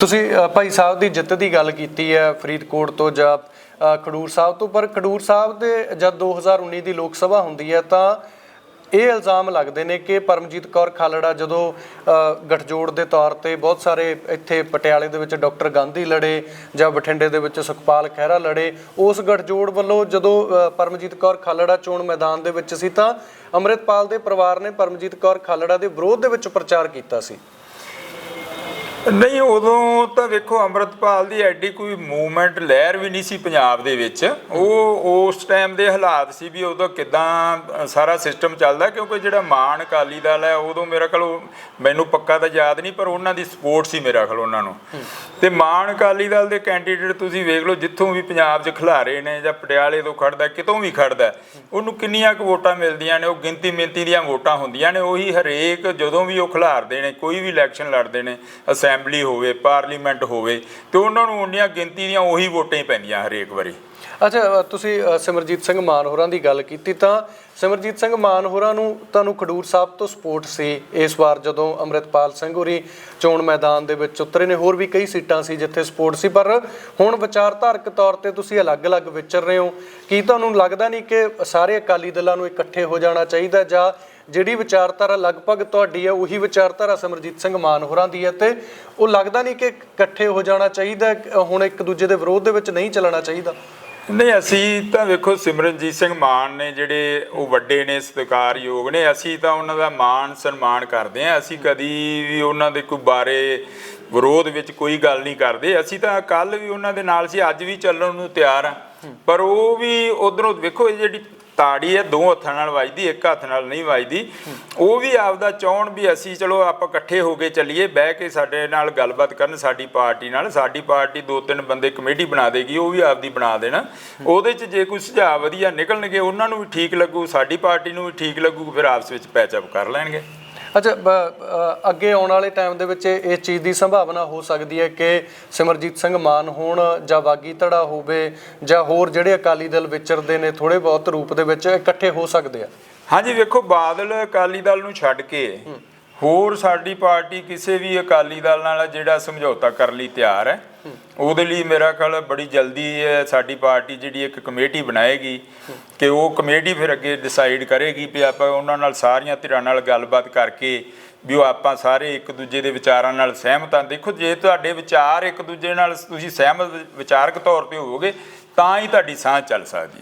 ਤੁਸੀਂ ਭਾਈ ਸਾਹਿਬ ਦੀ ਜਿੱਤ ਦੀ ਗੱਲ ਕੀਤੀ ਹੈ ਫਰੀਦਕੋਟ ਤੋਂ ਜਾਂ ਖਡੂਰ ਸਾਹਿਬ ਤੋਂ, ਪਰ ਖਡੂਰ ਸਾਹਿਬ ਦੇ ਜਦ 2019 ਦੀ ਲੋਕ ਸਭਾ ਹੁੰਦੀ ਹੈ ਤਾਂ ਇਹ ਇਲਜ਼ਾਮ ਲੱਗਦੇ ਨੇ ਕਿ ਪਰਮਜੀਤ ਕੌਰ ਖਾਲੜਾ ਜਦੋਂ ਗਠਜੋੜ ਦੇ ਤੌਰ ਤੇ ਬਹੁਤ ਸਾਰੇ ਇੱਥੇ ਪਟਿਆਲੇ ਦੇ ਵਿੱਚ ਡਾਕਟਰ ਗਾਂਧੀ ਲੜੇ ਜਾਂ ਬਠਿੰਡੇ ਦੇ ਵਿੱਚ ਸੁਖਪਾਲ ਖਹਿਰਾ ਲੜੇ, ਉਸ ਗਠਜੋੜ ਵੱਲੋਂ ਜਦੋਂ ਪਰਮਜੀਤ ਕੌਰ ਖਾਲੜਾ ਚੋਣ ਮੈਦਾਨ ਦੇ ਵਿੱਚ ਸੀ ਤਾਂ ਅੰਮ੍ਰਿਤਪਾਲ ਦੇ ਪਰਿਵਾਰ ਨੇ ਪਰਮਜੀਤ ਕੌਰ ਖਾਲੜਾ ਦੇ ਵਿਰੋਧ ਦੇ ਵਿੱਚ ਪ੍ਰਚਾਰ ਕੀਤਾ ਸੀ। ਨਹੀਂ ਉਦੋਂ ਤਾਂ ਵੇਖੋ ਅੰਮ੍ਰਿਤਪਾਲ ਦੀ ਐਡੀ ਕੋਈ ਮੂਵਮੈਂਟ ਲਹਿਰ ਵੀ ਨਹੀਂ ਸੀ ਪੰਜਾਬ ਦੇ ਵਿੱਚ। ਉਹ ਉਸ ਟਾਈਮ ਦੇ ਹਾਲਾਤ ਸੀ ਵੀ ਉਦੋਂ ਕਿਦਾਂ ਸਾਰਾ ਸਿਸਟਮ ਚੱਲਦਾ ਕਿਉਂਕਿ ਜਿਹੜਾ ਮਾਨ ਅਕਾਲੀ ਦਲ ਹੈ ਉਦੋਂ ਮੇਰਾ ਖਲ ਮੈਨੂੰ ਪੱਕਾ ਤਾਂ ਯਾਦ ਨਹੀਂ ਪਰ ਉਹਨਾਂ ਦੀ ਸਪੋਰਟ ਸੀ ਮੇਰਾ ਖਲ ਉਹਨਾਂ ਨੂੰ। ਤੇ ਮਾਨ ਅਕਾਲੀ ਦਲ ਦੇ ਕੈਂਡੀਡੇਟ ਤੁਸੀਂ ਵੇਖ ਲਓ ਜਿੱਥੋਂ ਵੀ ਪੰਜਾਬ 'ਚ ਖਿਲਾਰੇ ਨੇ ਜਾਂ ਪਟਿਆਲੇ ਤੋਂ ਖੜਦਾ ਕਿਤੋਂ ਵੀ ਖੜਦਾ ਉਹਨੂੰ ਕਿੰਨੀਆਂ ਕੁ ਵੋਟਾਂ ਮਿਲਦੀਆਂ ਨੇ ਉਹ ਗਿਣਤੀ ਮਿੰਤੀ ਦੀਆਂ ਵੋਟਾਂ ਹੁੰਦੀਆਂ ਨੇ ਉਹੀ ਹਰੇਕ ਜਦੋਂ ਵੀ ਉਹ ਖਿਲਾਰਦੇ ਨੇ ਕੋਈ ਵੀ ਇਲੈਕਸ਼ਨ ਲੜਦੇ ਨੇ ਅਸੈਂਬਲੀ ਹੋਵੇ, ਪਾਰਲੀਮੈਂਟ ਹੋਵੇ, ਤੇ ਉਹਨਾਂ ਨੂੰ ਉਨੀਆਂ ਗਿਣਤੀ ਦੀਆਂ ਉਹੀ ਵੋਟਾਂ ਹੀ ਪੈਂਦੀਆਂ ਹਰੇਕ ਵਾਰੀ। ਅੱਛਾ ਤੁਸੀਂ ਸਿਮਰਜੀਤ ਸਿੰਘ ਮਾਨ ਹੋਰਾਂ ਦੀ ਗੱਲ ਕੀਤੀ ਤਾਂ ਸਿਮਰਜੀਤ ਸਿੰਘ ਮਾਨ ਹੋਰਾਂ ਨੂੰ ਤੁਹਾਨੂੰ ਖਡੂਰ ਸਾਹਿਬ ਤੋਂ ਸਪੋਰਟ ਸੀ ਇਸ ਵਾਰ ਜਦੋਂ ਅੰਮ੍ਰਿਤਪਾਲ ਸਿੰਘ ਹੋਰੀ ਚੋਣ ਮੈਦਾਨ ਦੇ ਵਿੱਚ ਉਤਰੇ ਨੇ, ਹੋਰ ਵੀ ਕਈ ਸੀਟਾਂ ਸੀ ਜਿੱਥੇ ਸਪੋਰਟ ਸੀ, ਪਰ ਹੁਣ ਵਿਚਾਰਧਾਰਕ ਤੌਰ ਤੇ ਤੁਸੀਂ ਅਲੱਗ-ਅਲੱਗ ਵਿਚਰ ਰਹੇ ਹੋ। ਕੀ ਤੁਹਾਨੂੰ ਲੱਗਦਾ ਨਹੀਂ ਕਿ ਸਾਰੇ ਅਕਾਲੀ ਦਲਾਂ ਨੂੰ ਇਕੱਠੇ ਹੋ ਜਾਣਾ ਚਾਹੀਦਾ ਜਾਂ ਜਿਹੜੀ ਵਿਚਾਰਧਾਰਾ ਲਗਭਗ ਤੁਹਾਡੀ ਹੈ, ਉਹੀ ਵਿਚਾਰਧਾਰਾ ਸਿਮਰਜੀਤ ਸਿੰਘ ਮਾਨ ਹੋਰਾਂ ਦੀ ਹੈ ਤੇ ਉਹ ਲੱਗਦਾ ਨਹੀਂ ਕਿ ਇਕੱਠੇ ਹੋ ਜਾਣਾ ਚਾਹੀਦਾ ਹੁਣ ਇੱਕ ਦੂਜੇ ਦੇ ਵਿਰੋਧ ਦੇ ਵਿੱਚ ਨਹੀਂ ਚੱਲਣਾ ਚਾਹੀਦਾ? ਨਹੀਂ, ਅਸੀਂ ਤਾਂ ਵੇਖੋ, ਸਿਮਰਨਜੀਤ ਸਿੰਘ ਮਾਨ ਨੇ ਜਿਹੜੇ ਉਹ ਵੱਡੇ ਨੇ, ਸਤਿਕਾਰਯੋਗ ਨੇ, ਅਸੀਂ ਤਾਂ ਉਹਨਾਂ ਦਾ ਮਾਣ ਸਨਮਾਨ ਕਰਦੇ ਹਾਂ। ਅਸੀਂ ਕਦੀ ਵੀ ਉਹਨਾਂ ਦੇ ਕੋਈ ਬਾਰੇ ਵਿਰੋਧ ਵਿੱਚ ਕੋਈ ਗੱਲ ਨਹੀਂ ਕਰਦੇ। ਅਸੀਂ ਤਾਂ ਕੱਲ ਵੀ ਉਹਨਾਂ ਦੇ ਨਾਲ ਸੀ, ਅੱਜ ਵੀ ਚੱਲਣ ਨੂੰ ਤਿਆਰ ਆ ਪਰ ਉਹ ਵੀ ਉਧਰੋਂ ਵੇਖੋ ਇਹ ਜਿਹੜੀ ਤਾੜੀ ਹੈ, ਦੋ ਹੱਥਾਂ ਨਾਲ ਵੱਜਦੀ, ਇੱਕ ਹੱਥ ਨਾਲ ਨਹੀਂ ਵੱਜਦੀ। ਉਹ ਵੀ ਆਪਦਾ ਚਾਹਣ ਵੀ ਅਸੀਂ ਚਲੋ ਆਪਾਂ ਇਕੱਠੇ ਹੋ ਕੇ ਚੱਲੀਏ, ਬਹਿ ਕੇ ਸਾਡੇ ਨਾਲ ਗੱਲਬਾਤ ਕਰਨ, ਸਾਡੀ ਪਾਰਟੀ ਨਾਲ। ਸਾਡੀ ਪਾਰਟੀ ਦੋ ਤਿੰਨ ਬੰਦੇ ਕਮੇਟੀ ਬਣਾ ਦੇਗੀ, ਉਹ ਵੀ ਆਪਦੀ ਬਣਾ ਦੇਣ। ਉਹਦੇ 'ਚ ਜੇ ਕੋਈ ਸੁਝਾਅ ਵਧੀਆ ਨਿਕਲਣਗੇ, ਉਹਨਾਂ ਨੂੰ ਵੀ ਠੀਕ ਲੱਗੂ, ਸਾਡੀ ਪਾਰਟੀ ਨੂੰ ਵੀ ਠੀਕ ਲੱਗੂ, ਫਿਰ ਆਪਸ ਵਿੱਚ ਪੈਚਅਪ ਕਰ ਲੈਣਗੇ। ਅੱਛਾ ਅੱਗੇ ਆਉਣ ਵਾਲੇ ਟਾਈਮ ਦੇ ਵਿੱਚ ਇਹ ਇਸ ਚੀਜ਼ ਦੀ ਸੰਭਾਵਨਾ ਹੋ ਸਕਦੀ ਹੈ ਕਿ ਸਿਮਰਜੀਤ ਸਿੰਘ ਮਾਨ ਹੋਣ ਜਾਂ ਬਾਗੀ ਧੜਾ ਹੋਵੇ ਜਾਂ ਹੋਰ ਜਿਹੜੇ ਅਕਾਲੀ ਦਲ ਵਿਚਰਦੇ ਨੇ ਥੋੜੇ ਬਹੁਤ ਰੂਪ ਦੇ ਵਿੱਚ ਇਕੱਠੇ ਹੋ ਸਕਦੇ ਆ। ਹਾਂਜੀ ਵੇਖੋ ਬਾਦਲ ਅਕਾਲੀ ਦਲ ਨੂੰ ਛੱਡ ਕੇ ਹੋਰ ਸਾਡੀ ਪਾਰਟੀ ਕਿਸੇ ਵੀ ਅਕਾਲੀ ਦਲ ਨਾਲ ਜਿਹੜਾ ਸਮਝੌਤਾ ਕਰਨ ਲਈ ਤਿਆਰ ਹੈ, ਉਹਦੇ ਲਈ ਮੇਰਾ ਖਿਆਲ ਬੜੀ ਜਲਦੀ ਹੈ ਸਾਡੀ ਪਾਰਟੀ ਜਿਹੜੀ ਇੱਕ ਕਮੇਟੀ ਬਣਾਏਗੀ ਕਿ ਉਹ ਕਮੇਟੀ ਫਿਰ ਅੱਗੇ ਡਿਸਾਈਡ ਕਰੇਗੀ ਵੀ ਆਪਾਂ ਉਹਨਾਂ ਨਾਲ ਸਾਰੀਆਂ ਧਿਰਾਂ ਨਾਲ ਗੱਲਬਾਤ ਕਰਕੇ ਵੀ ਉਹ ਆਪਾਂ ਸਾਰੇ ਇੱਕ ਦੂਜੇ ਦੇ ਵਿਚਾਰਾਂ ਨਾਲ ਸਹਿਮਤ ਹਾਂ। ਦੇਖੋ, ਜੇ ਤੁਹਾਡੇ ਵਿਚਾਰ ਇੱਕ ਦੂਜੇ ਨਾਲ ਤੁਸੀਂ ਸਹਿਮਤ ਵਿਚਾਰਕ ਤੌਰ ਤੇ ਹੋਵੋਗੇ, ਤਾਂ ਹੀ ਤੁਹਾਡੀ ਸਾਂਝ ਚੱਲ ਸਕਦੀ